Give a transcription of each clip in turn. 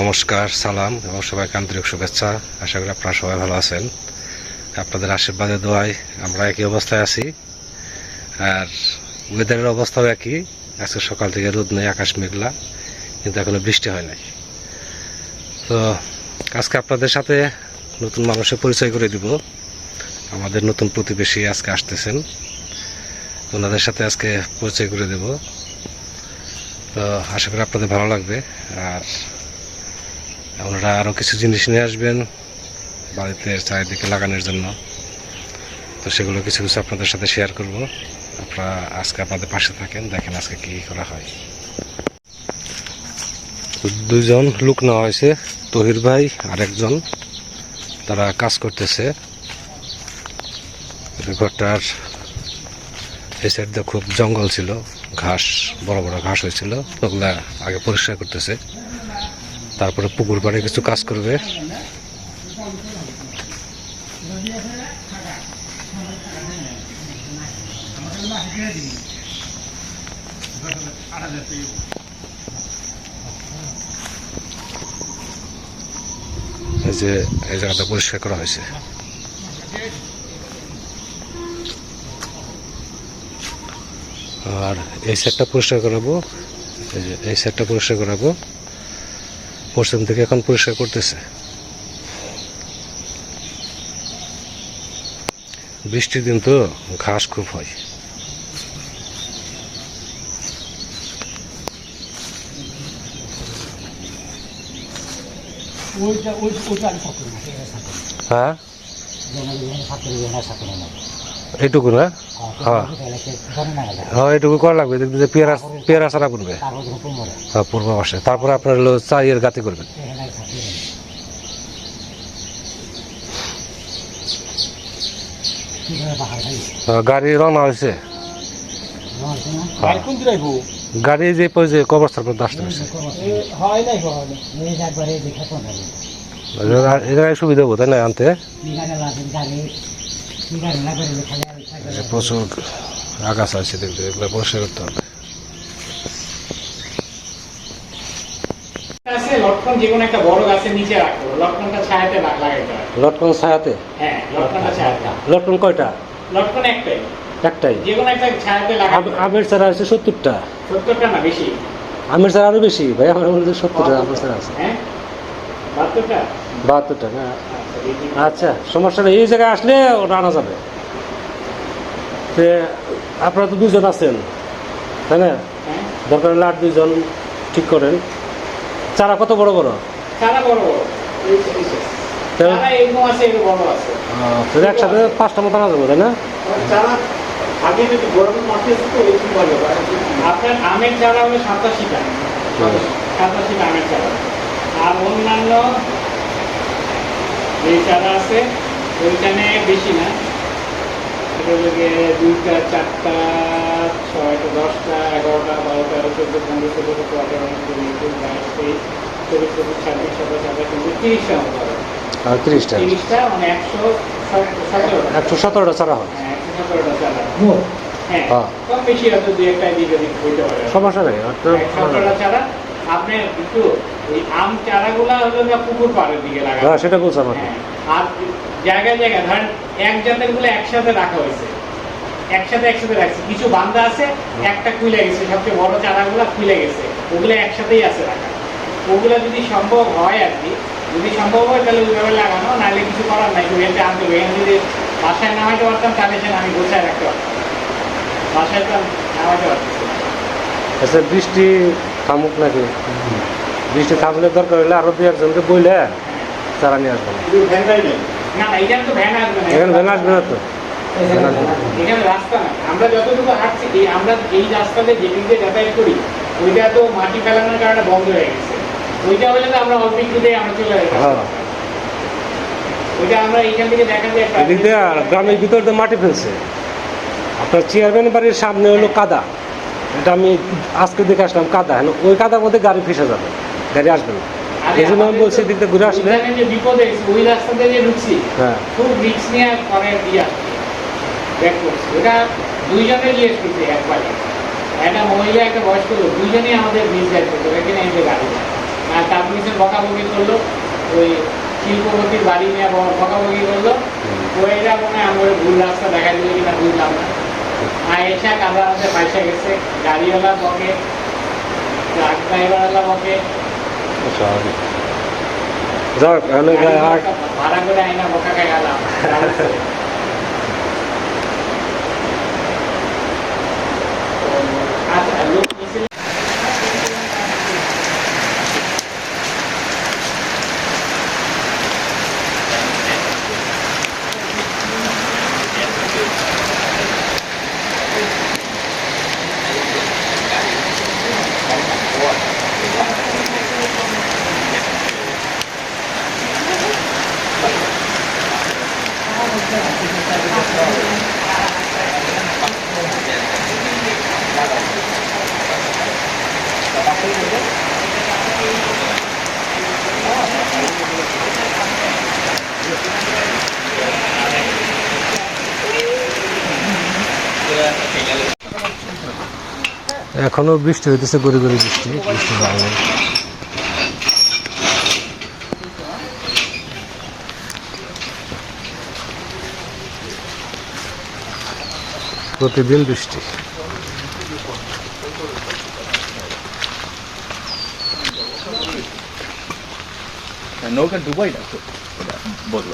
নমস্কার, সালাম এবং সবাইকে আন্তরিক শুভেচ্ছা। আশা করি আপনারা সবাই ভালো আছেন। আপনাদের আশীর্বাদে, দোয়ায় আমরা একই অবস্থায় আছি। আর ওয়েদারের অবস্থাও একই। আজকে সকাল থেকে রোদ নেই, আকাশ মেঘলা, কিন্তু এখনও বৃষ্টি হয় নাই। তো আজকে আপনাদের সাথে নতুন মানুষের পরিচয় করে দিব। আমাদের নতুন প্রতিবেশী আজকে আসতেছেন। ওনাদের সাথে আজকে পরিচয় করে দেব। তো আশা করি আপনাদের ভালো লাগবে। আর ওনারা আরও কিছু জিনিস নিয়ে আসবেন বাড়িতে চারিদিকে লাগানোর জন্য। তো সেগুলো কিছু কিছু আপনাদের সাথে শেয়ার করব। আপনারা আজকে আপনাদের পাশে থাকেন, দেখেন আজকে কি করা হয়। দুজন লোক নেওয়া হয়েছে, তহির ভাই আর একজন। তারা কাজ করতেছে। ঘরটার এই সাইড খুব জঙ্গল ছিল, ঘাস, বড় বড় ঘাস হয়েছিল, ওগুলা আগে পরিষ্কার করতেছে। তারপরে পুকুর পাড়ে কিছু কাজ করবে। এই যে, এই জায়গাটা পরিষ্কার করা হয়েছে। আর এই সেটটা পরিষ্কার করাবো, এই যে, এই সেটটা পরিষ্কার করাবো। পশ্চিম থেকে এখন পরিষ্কার করতেছে। বৃষ্টির দিন তো ঘাস খুব হয়। হ্যাঁ? এইটুকু না হ্যাঁ। গেলে হ্যাঁ এইটুকু করা লাগবে দেখবেন যে পেয়ারা পেয়ারা ছাড়া করবে হ্যাঁ পূর্ব পাশে তারপরে আপনার হলো চাইয়ের গাতি করবেন। হ্যাঁ, গাড়ি রওনা হয়েছে। হ্যাঁ। গাড়ি যে পরে যে কবরস্থান পর্যন্ত আসতে হয়েছে। হয় হয় জায়গায় সুবিধা হব তাই না আনতে? প্রচুর আগাছা আছে দেখবে এগুলো পরিষ্কার করতে হবে। লটকন যে কোনো একটা বড় গাছের নিচে রাখব লটকনটা ছায়াতে লা- লাগাইতে হবে। লটকন ছায়াতে? হ্যাঁ লটকনটা ছায়াতে। লটকন কয়টা? লটকন একটাই। একটাই? যে কোনো একটা ছায়াতে লাগাবো আমের চারা আছে সত্তরটা। সত্তরটা না বেশি? আমের চারা আরও বেশি। ভাই আমার মধ্যে সত্তরটা আমের চারা আছে। হ্যাঁ? বাহাত্তরটা? বাহাত্তরটা না? আচ্ছা, এই দিন- সমস্যা নেই। এই জায়গায় আসলে ওটা আনা যাবে। তে আপনারা তো দুজন আছেন তাই না? হ্যাঁ। দরকার হলে আর দুজন ঠিক করেন। চারা কত বড় বড়? চারা একসাথে পাঁচটা মতো আনা যাবে তাই না? আপনার আমের চারা হলো সাতাশিটা সাতাশিটা আমের চারা। আর অন্যান্য যে চারা আছে ওইখানে বেশি না। দুইটা চারটা ছয়টা দশটা এগারোটা বারো তেরো চোদ্দ পনেরো ষোলো সতেরো আঠারো উনিশ কুড়ি একুশ বাইশ তেইশ চব্বিশ পঁচিশ ছাব্বিশ সাতাশ আঠাশ উনত্রিশ তিরিশটা মতো হবে তিরিশটা? তিরিশটা মানে একশো সতেরোটা। একশো সতেরোটা চারা হয়? হ্যাঁ একশো সতেরোটা চারা হ্যাঁ। হ্যাঁ। কম বেশি হয়তো দুই একটা দিকে দিক হইতে পারে। সমস্যা নেই সতেরোটা চারা আপনি একটু ওই আম চারাগুলা হলো না পুকুর পাড়ের দিকে লাগাবেন হ্যাঁ সেটা বলছি আমাকে। হ্যাঁ, আর জায়গায় জায়গায় ধরেন এক জাতেরগুলো একসাথে রাখা হয়েছে। একসাথে একসাথে রাখছে। কিছু বান্ধা আছে একটা খুলে গেছে সবচেয়ে বড় চারাগুলো খুলে গেছে। ওগুলো একসাথেই আছে রাখা। ওগুলো যদি সম্ভব হয় আর কি যদি সম্ভব হয় তাহলে ওইভাবে লাগানো নাহলে কিছু করার নাই। এতে আনতে হবে এখানে যদি বাসায় নামাইতে পারতাম তাহলে সেটা আমি গোছায় রাখতে পারতাম। বাসায় তো নামাইতে পারতাম আচ্ছা বৃষ্টি থামুক নাকি? বৃষ্টি থামলে দরকার হলে আরও দুই একজনকে বইলে চারা নিয়ে আসবে। এখানে ভ্যান আসবে না তো। এখানে রাস্তা না। আমরা যতটুকু হাঁটছি আমরা এই রাস্তাতে যেদিক দিয়ে যাতায়াত করি ওইটা তো মাটি ফেলানোর কারণে বন্ধ হয়ে গেছে। ওইটা হলে তো আমরা অল্প একটুতেই আমরা চলে হ্যাঁ। ওইটা আমরা এইখান থেকে দেখা যায় এদিক দিয়ে গ্রামের ভিতর দিয়ে মাটি ফেলছে। আপনার চেয়ারম্যান বাড়ির সামনে হলো কাদা। এটা আমি আজকে দেখে আসলাম কাদা। হ্যাঁ ওই কাদার মধ্যে গাড়ি ফেসে যাবে। গাড়ি আসবে না। এই জন্য আমি বলছি দিয়ে ঘুরে আসলে বিপদ ওই রাস্তাতে যে ঢুকছি হ্যাঁ। খুব রিক্স নিয়ে দিয়ে ব্যাক করছি। ওটা দুইজনে একবারে। একটা মহিলা একটা বয়স্ক লোক দুইজনেই আমাদের গাইড করতে এখানে এই যে গাড়ি আর বকাবকি করল। ওই শিল্পপতির বাড়ি নিয়ে বকাবকি করল। ওইটা মনে হয় আমার ভুল রাস্তা দেখা দিল কিনা বুঝলাম না। আর এসা কাদা হাতে পয়সা গেছে গাড়িওয়ালা বকে ট্রাক ড্রাইভারওয়ালা বকে স্বাভাবিক যাক তাহলে আর ভাড়া করে আইনা বকা খাই গেলাম আচ্ছা লোক এখনও বৃষ্টি হইতেছে গড়ি গড়ি বৃষ্টি বৃষ্টি যায়নি প্রতিদিন বৃষ্টি। নৌকা ডুবাই না বলল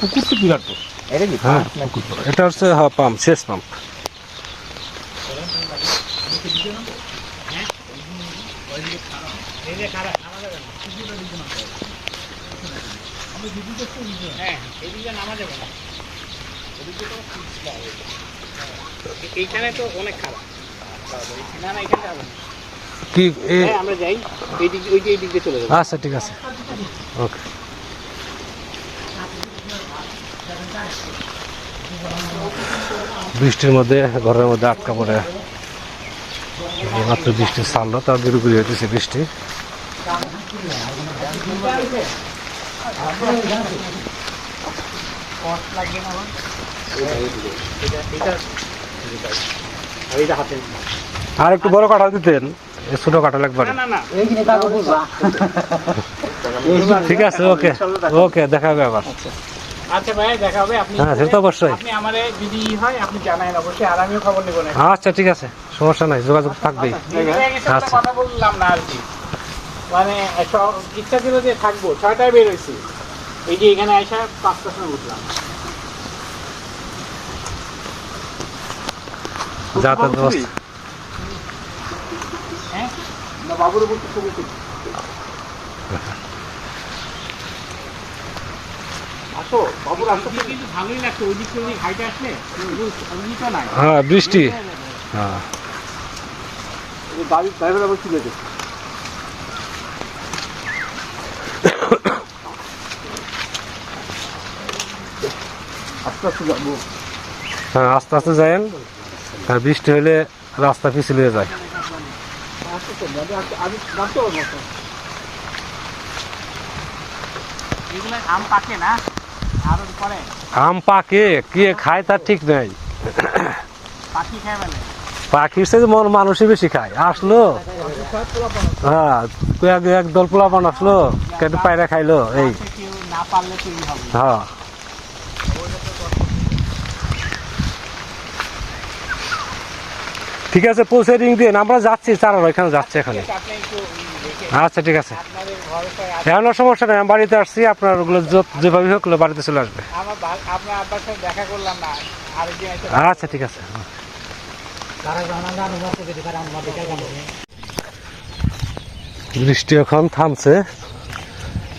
পুকুর তো বিরাট হ্যাঁ এটা হচ্ছে হ্যাঁ পাম্প শেষ পাম্প হ্যাঁ এদিকে নামা যাবে না এইখানে তো অনেক খারাপ না না এখানে যাব কি হ্যাঁ আমরা যাই। এই দিক ওই যে এই দিক দিয়ে চলে যাব। আচ্ছা ঠিক আছে। ওকে। বৃষ্টির মধ্যে ঘরের মধ্যে আটকা পড়ে। মাত্র বৃষ্টি ছাড়লো তার গুড়ি হইতেছে বৃষ্টি। আর একটু বড় কাঁঠাল দিতেন ছোট কাঁঠাল একবার। কাগজ বুঝবা ঠিক আছে ওকে ওকে দেখা হবে আবার। আচ্ছা। ভাই দেখা হবে। আপনি হ্যাঁ, অবশ্যই। আপনি আমারে যদি হয় আপনি জানাবেন অবশ্যই আর আমিও খবর নেব না আচ্ছা ঠিক আছে সমস্যা নাই যোগাযোগ থাকবেই। আচ্ছা। কথা বললাম না আর কি। মানে সব ইচ্ছা ছিল যে থাকব। ছয়টায় বের হয়েছি। এই যে এখানে আসা পাঁচটার সময় উঠলাম। হ্যাঁ? বাবুর উপর ছবি বাবুর আসো। কিন্তু ভালোই লাগছে ওই দিক থেকে ওই হাইটে আসলে ওই হ্যাঁ বৃষ্টি। হ্যাঁ। গাড়ির ড্রাইভার আবার আস্তে আস্তে যাব। হ্যাঁ আস্তে আস্তে যায়েন আর বৃষ্টি হলে রাস্তা পিছলে যায়। আমি পাকে না? আম পাকে কে খায় তার ঠিক নাই। পাখি খেয়ে ফেলে। পাখির সাথে মন মানুষই বেশি খায়। আসলো? হ্যাঁ এক এক দল পোলাপান আসলো কেটে পায়রা খাইলো এই। সে না পারলে তৈরি হবে। হ্যাঁ। ঠিক আছে পৌঁছে রিং দিন আমরা যাচ্ছি চারার ওইখানে যাচ্ছি এখানে। আচ্ছা ঠিক আছে। এখন সমস্যা নেই আমি বাড়িতে আসছি আপনার ওগুলো যেভাবে হোক বাড়িতে চলে আসবে। আচ্ছা ঠিক আছে। তারা বৃষ্টি এখন থামছে।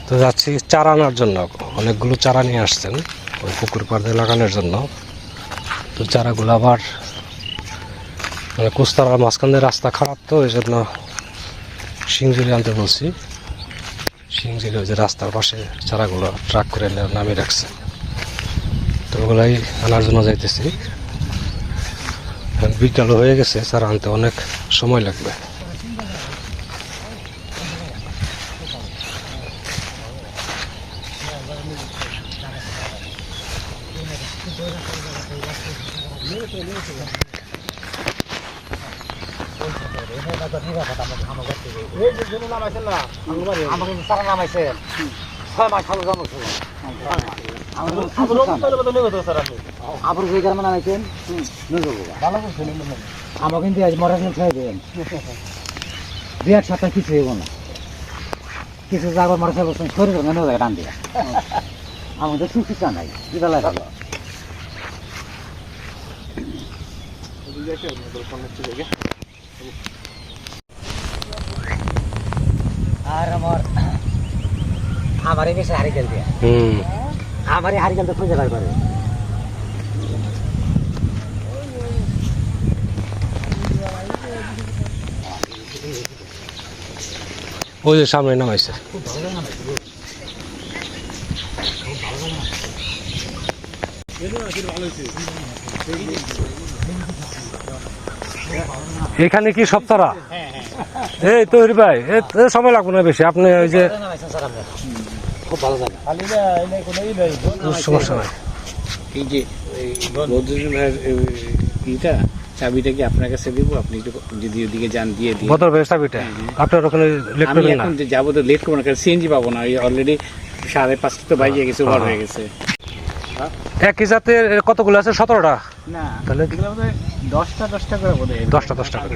তো যাচ্ছি চারা আনার জন্য। অনেকগুলো চারা নিয়ে আসছেন ওই পুকুর পাড়ে লাগানোর জন্য। তো চারাগুলো আবার মানে কুস্তার মাঝখান দিয়ে রাস্তা খারাপ তো ওই জন্য সিংজুরি আনতে বলছি। সিংজুরি ওই যে রাস্তার পাশে চারাগুলো ট্রাক করে নামিয়ে রাখছে। তো ওগুলাই আনার জন্য যাইতেছি। বিকাল হয়ে গেছে চারা আনতে অনেক সময় লাগবে তো নিরাপদ আমাকে আমার কাছ থেকে এই যে জন্য নামাইছেন কিন্তু সারা নামাইছে ছয় মাস খালো জন্ম ছিল আবার যে গ্রামে নামাইছেন আমার কিন্তু আজ মরা দিন ছেড়ে দেবেন দু এক সপ্তাহ কিছু হইব না কিছু জাগর মরা ছেড়ে বলছেন শরীর নেমে যায় টান দিয়ে আমাদের সুচিতা নাই কি বেলায় ভালো আর আমার বেশি দিয়ে খুঁজে বার করে। ওই যে সামনে নামাইছে এখানে কি সপ্তাহরা এই তৈরি ভাই সময় লাগবে না বেশি। আপনি ওই যে খুব ভালো সমস্যা নাই। এই যে ইটা চাবিটা কি আপনার কাছে দিব? আপনি যদি ওদিকে যান দিয়ে দিন। বদল ব্যবস্থা বিটা আপনার ওখানে লেট করবেন না? যাব তো লেট করব না কারণ সিএনজি পাবো না। অলরেডি সাড়ে পাঁচটা তো বাজিয়ে গেছে ওভার হয়ে গেছে। একই জাতের কতগুলো আছে? সতেরোটা? না তাহলে দশটা দশটা করে বোধ দশটা দশটা করে।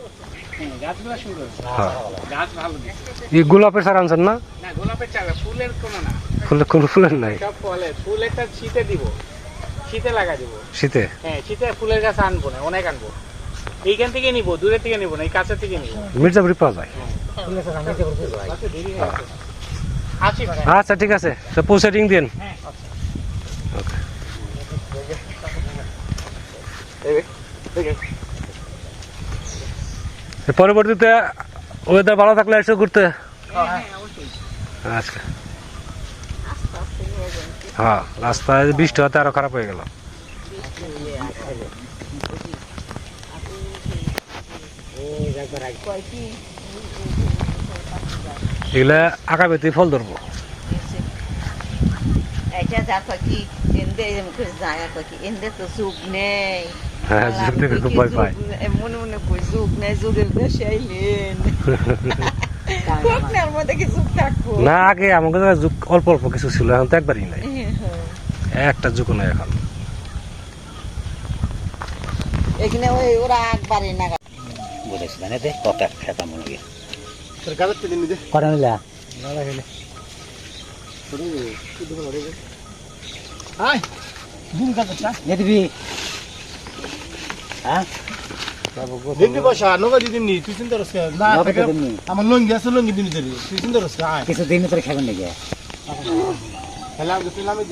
এই গোলাপের সার আনছেন না? গোলাপের চারা ফুলের কোনো না। কোনো ফুলের নাই? সব ফলের শীতে দিব। শীতে লাগা দিব। শীতে? হ্যাঁ শীতে ফুলের গাছ আনব না অনেক আনব। এইখান থেকে নিবো থেকে নিবো না এই কাছের থেকে নিবো। মির্জাপুরি পাওয়া যায়? আচ্ছা হয়ে আচ্ছা ঠিক আছে। পৌঁছে দিন হ্যাঁ ওকে পরবর্তীতে ওয়েদার ভালো থাকলে এসে ঘুরতে। আচ্ছা হ্যাঁ রাস্তায় বৃষ্টি হতে আরও খারাপ হয়ে গেল। এগুলা আগামীতে ফল ধরবো। এটা দেখো কি এন্দে যায় কি এন্দে তো যুগ নেই। হ্যাঁ যুগ থেকে খুব ভয় পায় মনে মনে কই যুগ নেই যুগের দেশে আইলেন না আগে আমাকে যুগ অল্প অল্প কিছু ছিল এখন তো একবারই নাই। একটা যুগ নাই এখন। এখানে ওই ওরা একবারই না বুঝেছি মানে দে কত খেতা মনে গিয়ে। করে নিলা? আয়। দিন গাছটা নিয়ে দিবি? হ্যাঁ দেখবি বসা নগা দিদিন নি তুই চিন্তা করছিস না। আমার লঙ্গি আছে লঙ্গি দিন দিবি তুই চিন্তা করছিস আয় কিছু দিন তোর খাবেন নাকি খেলা তুই নামে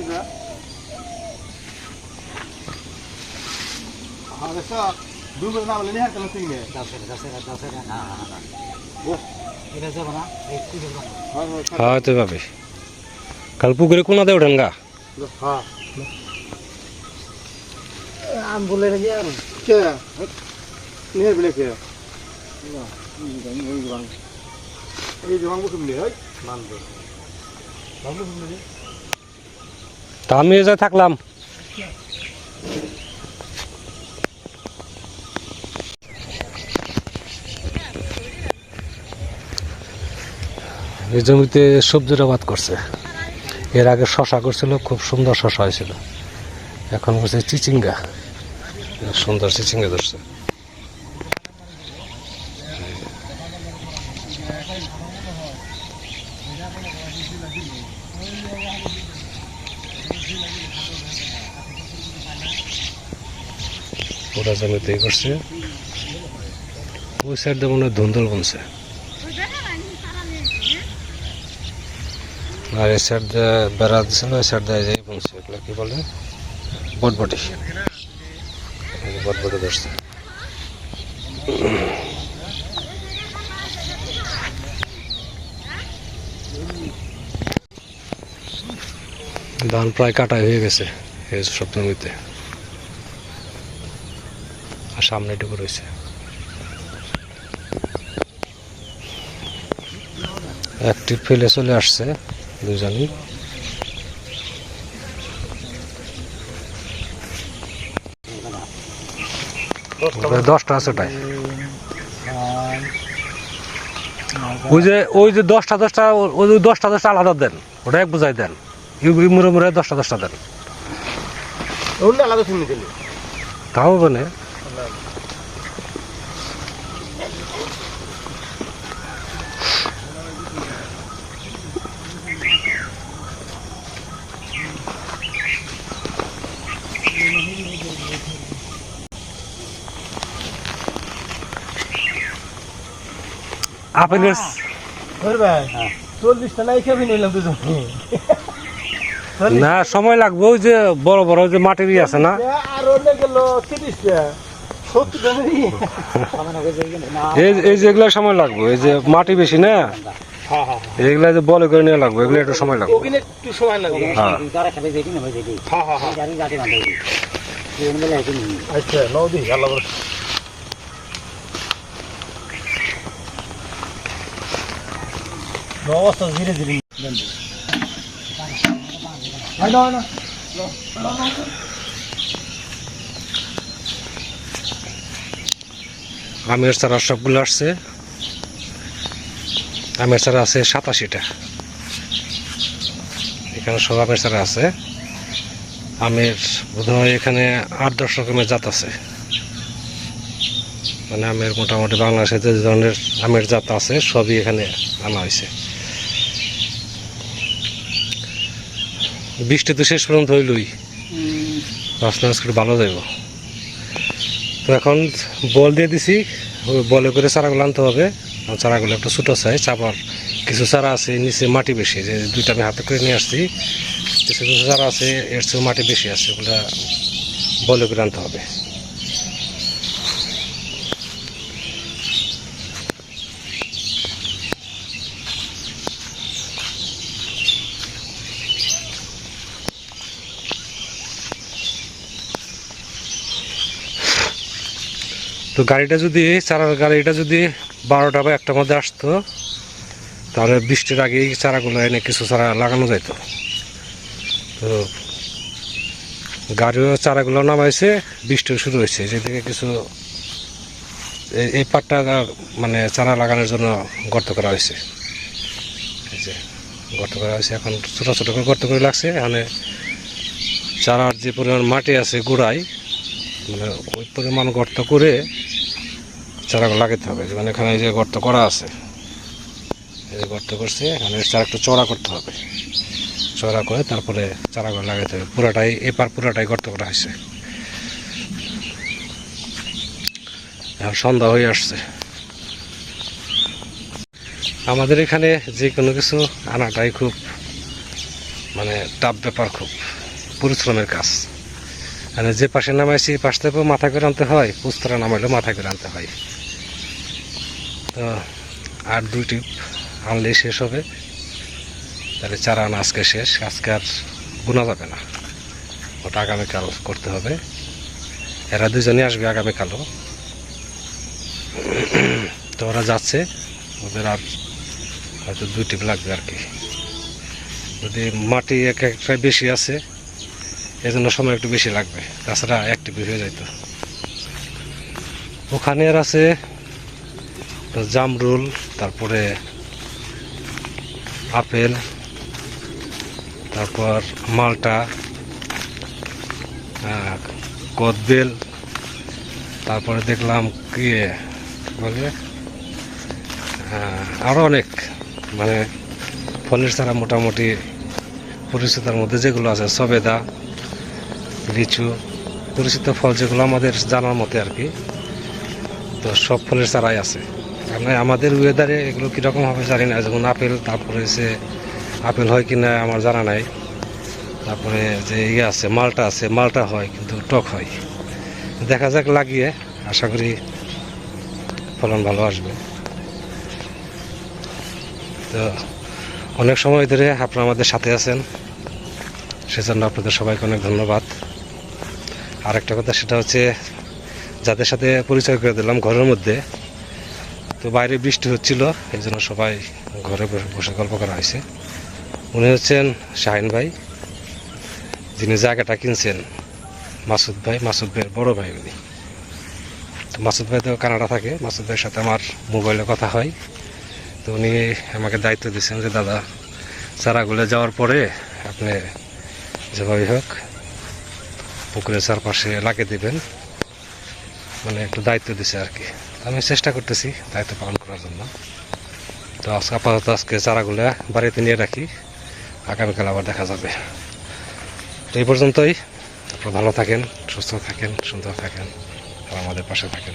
দেখছ দুবার না বলে নিহার কেন তুই নে এটা যাব হ্যাঁ তো কাল পুকুরে কোনাতে ওঠেন গা হ্যাঁ আম বলে রে যে কে? তা আমি থাকলাম। এই জমিতে সবজির আবাদ করছে। এর আগে শশা করছিল, খুব সুন্দর শশা হয়েছিল। এখন করছে চিচিঙ্গা। সুন্দর চিচিঙ্গা ধরছে। পুরা জমিতে করছে। ওই সাইড মনে হয় ধুন্দল বনছে। আর এই সাইড বেড়া না ওই সাইড দিয়ে বনছে, এগুলো কি বলে? বটবটি। এই বটবটি ধরছে। ধান প্রায় কাটাই হয়ে গেছে, এই সব জমিতে আর সামনে এটুকু রয়েছে। একটি ফেলে চলে আসছে দুজনই। দশটা আছে ওটাই। ওই যে ওই যে দশটা দশটা ওই দশটা দশটা আলাদা দেন। ওটা এক বোঝাই দেন। ইউ- মুরে মুড়ে মুড়ে দশটা দশটা দেন। অন্য আলাদা শুনে দিলি তাও হবে না আপেলের ধরবে চল্লিশটা নাই খেয়ে নিলাম দুজন। না সময় লাগবে ওই যে বড় বড় যে মাটির আছে না? আর অন্য গেল তিরিশটা। হয়ে এই এই যে এগুলো সময় লাগবে এই যে মাটি বেশি না? হ্যাঁ হ্যাঁ এগুলা যে বলে করে নেওয়া লাগবে এগুলো একটু সময় লাগবে। একটু সময় লাগবে। হ্যাঁ। হ্যাঁ হ্যাঁ হ্যাঁ। আচ্ছা নদী আল্লাহ অবস্থা ধীরে ধীরে আমের চারা সবগুলো আসছে। আমের চারা আছে সাতাশিটা। এখানে সব আমের চারা আছে। আমের বোধহয় এখানে আট দশ রকমের জাত আছে। মানে আমের মোটামুটি বাংলাদেশে যে ধরনের আমের জাত আছে, সবই এখানে আনা হয়েছে। বৃষ্টি তো শেষ পর্যন্ত হইলই। রসনা করে ভালো যাইব। তো এখন বল দিয়ে দিছি ওই বলে করে চারাগুলো আনতে হবে। চারাগুলো একটু ছোটো চাই চাপার কিছু চারা আছে নিচে মাটি বেশি যে দুইটা আমি হাতে করে নিয়ে আসছি। কিছু কিছু চারা আছে এর চেয়েও মাটি বেশি আছে ওগুলা বলে করে আনতে হবে। তো গাড়িটা যদি চারার গাড়িটা যদি বারোটা বা একটার মধ্যে আসতো, তাহলে বৃষ্টির আগেই চারাগুলো এনে কিছু চারা লাগানো যেত তো গাড়িও চারাগুলো নামাইছে, বৃষ্টিও শুরু হয়েছে যেদিকে কিছু এই- পাটটা মানে চারা লাগানোর জন্য গর্ত করা হয়েছে গর্ত করা হয়েছে এখন ছোটো ছোটো করে গর্ত করে লাগছে। এখানে চারার যে পরিমাণ মাটি আছে, গোড়ায় মানে ওই পরিমাণ গর্ত করে চারাগুলো লাগাতে হবে। মানে এখানে যে গর্ত করা আছে, এই গর্ত করছে, এখানে চারা একটু চড়া করতে হবে। চড়া করে তারপরে চারাগুলো লাগাতে হবে। পুরাটাই, এপার পুরাটাই গর্ত করা হয়েছে। এখন সন্ধ্যা হয়ে আসছে। আমাদের এখানে যে কোনো কিছু আনাটাই খুব মানে টাফ ব্যাপার, খুব পরিশ্রমের কাজ। মানে যে পাশে নামাইছি পাশ থেকেও মাথা করে আনতে হয়, পুস্তরা নামাইলেও মাথা করে আনতে হয়। তো আর দুই টিপ আনলেই শেষ হবে। তাহলে চারা আনা আজকে শেষ, আজকে আর গুনা যাবে না। ওটা আগামীকাল করতে হবে। এরা দুজনে আসবে আগামীকালও। তো ওরা যাচ্ছে, ওদের আর হয়তো দুই টিপ লাগবে আর কি। যদি মাটি এক একটা বেশি আছে এজন্য সময় একটু বেশি লাগবে। তাছাড়া অ্যাক্টিভ হয়ে যাইতো ওখানে আর আছে জামরুল, তারপরে আপেল, তারপর মালটা কদবেল, তারপরে দেখলাম কি বলে আরও অনেক। মানে ফলের ছাড়া মোটামুটি পরিচিতার মধ্যে যেগুলো আছে, সবেদা লিচু, পরিচিত ফল যেগুলো আমাদের জানার মতে আর কি। তো সব ফলের চারাই আছে। মানে আমাদের ওয়েদারে এগুলো কীরকম হবে জানি না। যেমন আপেল, তারপরে হচ্ছে আপেল হয় কি না আমার জানা নাই। তারপরে যে ইয়ে আছে, মালটা আছে, মালটা হয় কিন্তু টক হয়। দেখা যাক লাগিয়ে, আশা করি ফলন ভালো আসবে। তো অনেক সময় ধরে আপনারা আমাদের সাথে আছেন। সেজন্য আপনাদের সবাইকে অনেক ধন্যবাদ। আর একটা কথা, সেটা হচ্ছে যাদের সাথে পরিচয় করে দিলাম ঘরের মধ্যে, তো বাইরে বৃষ্টি হচ্ছিল, এই জন্য সবাই ঘরে বসে গল্প করা হয়েছে। উনি হচ্ছেন শাহিন ভাই, যিনি জায়গাটা কিনছেন, মাসুদ ভাই, মাসুদ ভাইয়ের বড় ভাই উনি। তো মাসুদ ভাই তো কানাডা থাকে, মাসুদ ভাইয়ের সাথে আমার মোবাইলে কথা হয়। তো উনি আমাকে দায়িত্ব দিয়েছেন যে, দাদা, চারাগুলো যাওয়ার পরে আপনি যেভাবে হোক পুকুরের চারপাশে লাগিয়ে দেবেন। মানে একটু দায়িত্ব দিছে আর কি। আমি চেষ্টা করতেছি দায়িত্ব পালন করার জন্য। তো আজকে আপাতত আজকে চারাগুলো বাড়িতে নিয়ে রাখি। আগামীকাল আবার দেখা যাবে। তো এই পর্যন্তই। আপনারা ভালো থাকেন, সুস্থ থাকেন, সুন্দর থাকেন, আর আমাদের পাশে থাকেন।